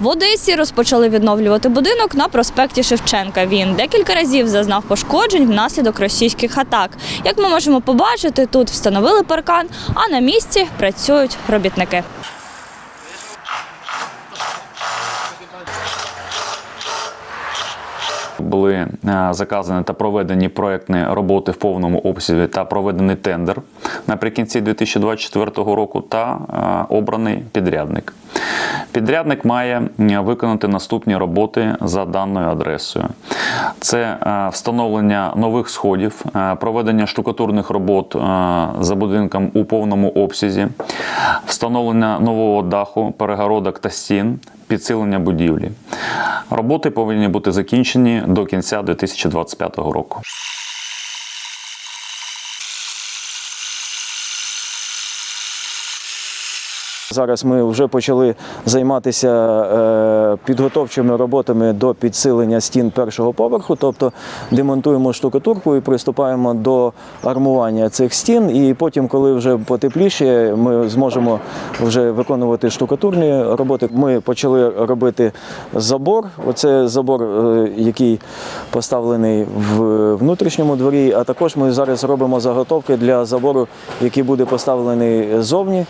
В Одесі розпочали відновлювати будинок на проспекті Шевченка. Він декілька разів зазнав пошкоджень внаслідок російських атак. Як ми можемо побачити, тут встановили паркан, а на місці працюють робітники. Були е, заказані та проведені проектні роботи в повному обсязі та проведений тендер наприкінці 2024 року та е, обраний підрядник. Підрядник має виконати наступні роботи за даною адресою: це е, встановлення нових сходів, е, проведення штукатурних робот е, за будинком у повному обсязі, встановлення нового даху, перегородок та стін, підсилення будівлі. Роботи повинні бути закінчені до кінця 2025 року. Зараз ми вже почали займатися е, підготовчими роботами до підсилення стін першого поверху, тобто демонтуємо штукатурку і приступаємо до армування цих стін. І потім, коли вже потепліше, ми зможемо вже виконувати штукатурні роботи. Ми почали робити забор. Оце забор, е, який поставлений в внутрішньому дворі. А також ми зараз робимо заготовки для забору, який буде поставлений ззовні.